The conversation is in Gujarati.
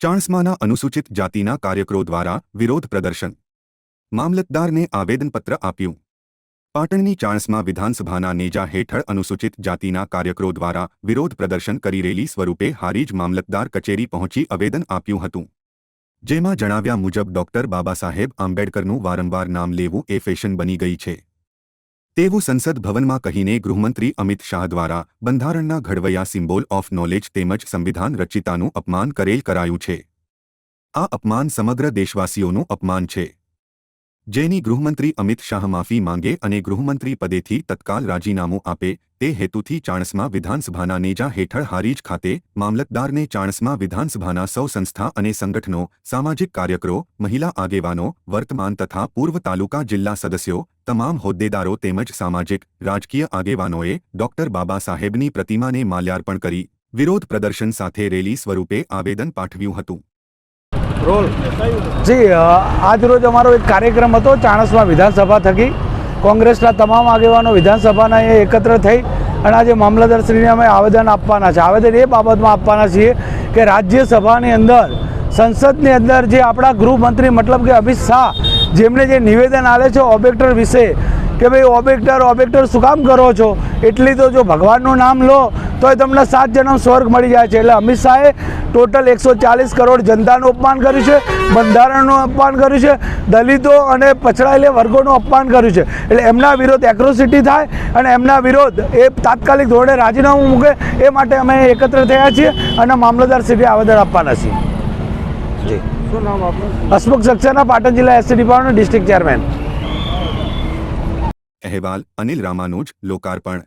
ચાણસ્માના અનુસૂચિત જાતિના કાર્યકરો દ્વારા વિરોધ પ્રદર્શન. મામલતદારને આવેદનપત્ર આપ્યું. પાટણની ચાણસમા વિધાનસભાના નેજા હેઠળ અનુસૂચિત જાતિના કાર્યકરો દ્વારા વિરોધ પ્રદર્શન કરી રેલી સ્વરૂપે હારીજ મામલતદાર કચેરી પહોંચી આવેદન આપ્યું હતું. જેમાં જણાવ્યા મુજબ ડોક્ટર બાબાસાહેબ આંબેડકરનું વારંવાર નામ લેવું એ ફેશન બની ગઈ છે. તેવું સંસદ ભવનમાં કહીને ગૃહમંત્રી અમિત શાહ દ્વારા બંધારણના ઘડવૈયા સિમ્બોલ ઓફ નોલેજ તેમજ સંવિધાન રચિતાનું અપમાન કરેલ કરાયું છે. આ અપમાન સમગ્ર દેશવાસીઓનું અપમાન છે. જેની ગૃહમંત્રી અમિત શાહ માફી માંગે અને ગૃહમંત્રી પદેથી તત્કાલ રાજીનામું આપે, તે હેતુથી ચાણસમાં વિધાનસભાના નેજા હેઠળ હારીજ ખાતે મામલતદારને ચાણસમાં વિધાનસભાના સૌ સંસ્થા અને સંગઠનો, સામાજિક કાર્યકરો, મહિલા આગેવાનો, વર્તમાન તથા પૂર્વ તાલુકા જિલ્લા સદસ્યો, તમામ હોદ્દેદારો તેમજ સામાજિક, રાજકીય આગેવાનોએ ડોક્ટર બાબા સાહેબની પ્રતિમાને માલ્યાર્પણ કરી વિરોધ પ્રદર્શન સાથે રેલી સ્વરૂપે આવેદન પાઠવ્યું હતું. રોલ. જી આજરોજ આજ રોજ અમારો એક કાર્યક્રમ હતો, ચાણસમાં વિધાનસભા થકી. કોંગ્રેસના તમામ આગેવાનો વિધાનસભાના એ એકત્ર થઈ અને આજે મામલતદારશ્રીને અમે આવેદન આપવાના છે. આવેદન એ બાબતમાં આપવાના છીએ કે રાજ્યસભાની અંદર, સંસદની અંદર જે આપણા ગૃહમંત્રી મતલબ કે અમિત શાહ જેમણે જે નિવેદન આવે છે ઓબેક્ટર વિશે, કે ભાઈ, ઓબેક્ટર ઓબેક્ટર, શું કામ કરો છો? એટલી તો જો ભગવાનનું નામ લો તોય તમને સાત જન્મ સ્વર્ગ મળી જાય છે. એટલે અમિત શાહે ટોટલ એકસો ચાલીસ કરોડ જનતાનું અપમાન કર્યું છે બંધારણનું અપમાન કર્યું છે દલિતો અને પછડાયેલા વર્ગોનું અપમાન કર્યું છે. એટલે એમના વિરોધ એક્રોસિટી થાય અને એમના વિરોધ એ તાત્કાલિક ધોરણે રાજીનામું મૂકે એ માટે અમે એકત્ર થયા છીએ અને મામલતદાર શ્રી આવેદન આપવાના છીએ. જી. શું નામ આપનું? હસમુખ સક્સેના પાટણ જિલ્લા એસટી ડિપાર્ટમેન્ટ ડિસ્ટ્રિક્ટ ચેરમેન. અહેવાલ અનિલ રામાનુજ લોકાર્પણ.